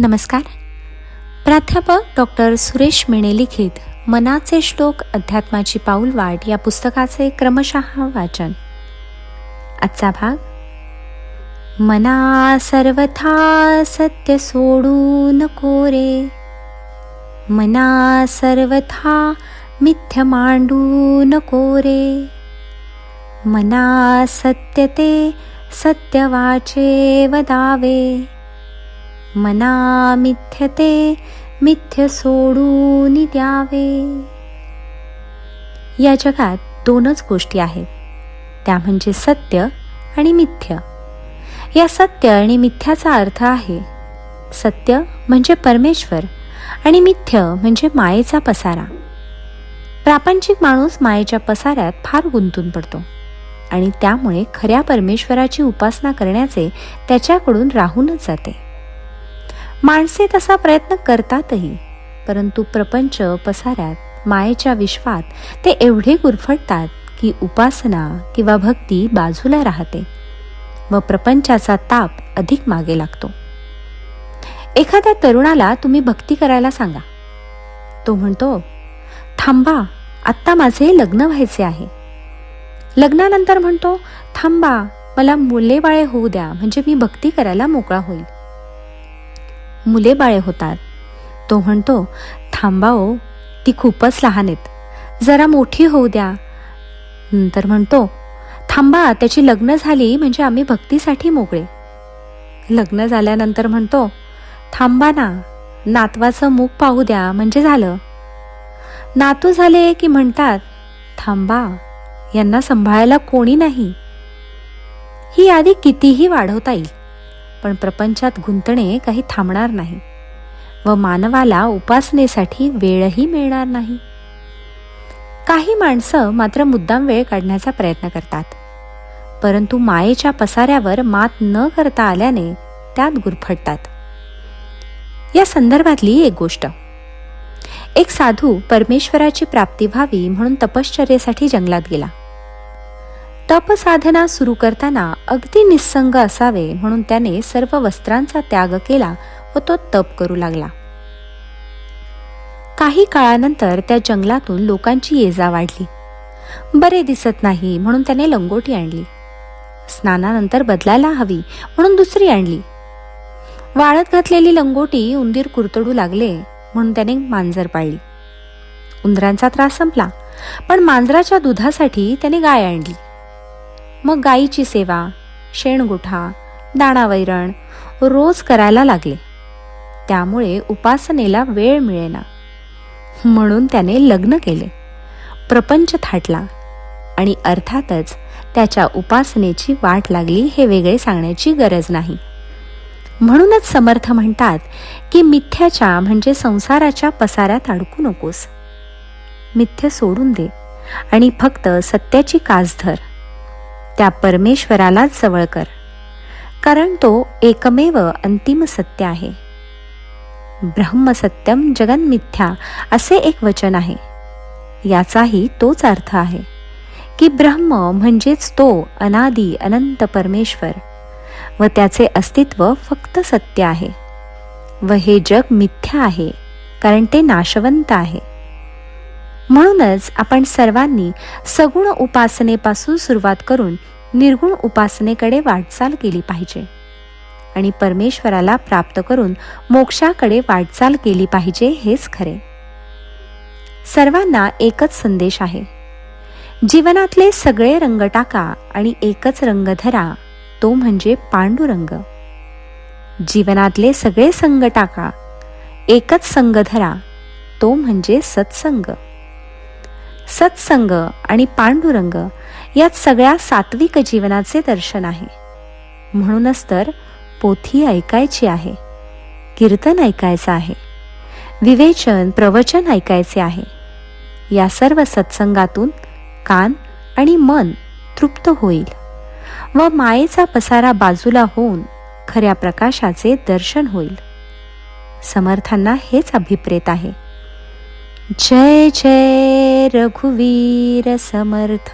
नमस्कार. प्राध्यापक डॉक्टर सुरेश मेणे लिखित मनाचे श्लोक अध्यात्माची पाऊल वाट या पुस्तकाचे क्रमशः वाचन. आजचा भाग मना सर्वथा सत्य सोडू नको रे. मना सर्वथा मिथ्य मांडू नको रे. मना सत्य ते सत्य वाचे वदावे मना मिथ्यते मिथ्य सोडून द्यावे. या जगात दोनच गोष्टी आहेत. त्या म्हणजे सत्य आणि मिथ्य. या सत्य आणि मिथ्याचा अर्थ आहे सत्य म्हणजे परमेश्वर आणि मिथ्य म्हणजे मायेचा पसारा. प्रापंचिक माणूस मायेच्या पसाऱ्यात फार गुंतून पडतो आणि त्यामुळे खऱ्या परमेश्वराची उपासना करण्याचे त्याच्याकडून राहूनच जाते. माणसे तसा प्रयत्न करतातही परंतु प्रपंच पसाऱ्यात मायेच्या विश्वात ते एवढे गुरफटतात की उपासना किंवा भक्ती बाजूला राहते व प्रपंचाचा ताप अधिक मागे लागतो. एखाद्या तरुणाला तुम्ही भक्ती करायला सांगा. तो म्हणतो थांबा आत्ता माझे लग्न व्हायचे आहे. लग्नानंतर म्हणतो थांबा मला मुले बाळे होऊ द्या म्हणजे मी भक्ती करायला मोकळा होईल. मुले बाळे होतात. तो म्हणतो थांबा ओ ती खूपच लहान आहेत. जरा मोठी होऊ द्या. नंतर म्हणतो थांबा त्याची लग्न झाली म्हणजे आम्ही भक्तीसाठी मोकळे. लग्न झाल्यानंतर म्हणतो थांबा ना नातवाचं मुख पाहू द्या म्हणजे झालं. नातू झाले की म्हणतात थांबा यांना सांभाळायला कोणी नाही. ही यादी कितीही वाढवता येईल. पण प्रपंचात गुंतणे काही थांबणार नाही व मानवाला उपासनेसाठी वेळही मिळणार नाही. काही माणसं मात्र मुद्दाम वेळ काढण्याचा प्रयत्न करतात. परंतु मायेच्या पसाऱ्यावर मात न करता आल्याने त्यात गुरफटतात. या संदर्भातली एक गोष्ट. एक साधू परमेश्वराची प्राप्ती व्हावी म्हणून तपश्चर्येसाठी जंगलात गेला. तपसाधना सुरू करताना अगदी निस्संग असावे म्हणून त्याने सर्व वस्त्रांचा त्याग केला व तो तप करू लागला. काही काळानंतर त्या जंगलातून लोकांची येजा वाढली. बरे दिसत नाही म्हणून त्याने लंगोटी आणली. स्नानानंतर बदलायला हवी म्हणून दुसरी आणली. वाळत घातलेली लंगोटी उंदीर कुरतडू लागले म्हणून त्याने मांजर पाळली. उंदरांचा त्रास संपला पण मांजराच्या दुधासाठी त्याने गाय आणली. मग गायीची सेवा शेणगुठा दाणावैरण रोज करायला लागले. त्यामुळे उपासनेला वेळ मिळेना. म्हणून त्याने लग्न केले. प्रपंच थाटला आणि अर्थातच त्याच्या उपासनेची वाट लागली हे वेगळे सांगण्याची गरज नाही. म्हणूनच समर्थ म्हणतात की मिथ्याच्या म्हणजे संसाराच्या पसाऱ्यात अडकू नकोस. मिथ्य सोडून दे आणि फक्त सत्याची कास धर त्या परमेश्वरालाच जवळ कर कारण तो एकमेव अंतिम सत्य आहे. ब्रह्मसत्यम जगन मिथ्या असे एक वचन आहे. याचाही तोच अर्थ आहे की ब्रह्म म्हणजेच तो अनादी अनंत परमेश्वर व त्याचे अस्तित्व फक्त सत्य आहे. व हे जग मिथ्या आहे कारण ते नाशवंत आहे. म्हणूनच आपण सर्वांनी सगुण उपासनेपासून सुरुवात करून निर्गुण उपासनेकडे वाटचाल केली पाहिजे. आणि परमेश्वराला प्राप्त करून मोक्षाकडे वाटचाल केली पाहिजे हेच खरे. सर्वांना एकच संदेश आहे. जीवनातले सगळे रंग टाका आणि एकच रंग धरा तो म्हणजे पांडुरंग. जीवनातले सगळे संग टाका एकच संग धरा तो म्हणजे सत्संग. सत्संग आणि पांडुरंग यात सगळ्या सात्विक जीवनाचे दर्शन आहे. म्हणूनच तर पोथी ऐकायची आहे कीर्तन ऐकायचं आहे विवेचन प्रवचन ऐकायचे आहे. या सर्व सत्संगातून कान आणि मन तृप्त होईल व मायेचा पसारा बाजूला होऊन खऱ्या प्रकाशाचे दर्शन होईल. समर्थांना हेच अभिप्रेत आहे. जय जय रघुवीर समर्थ।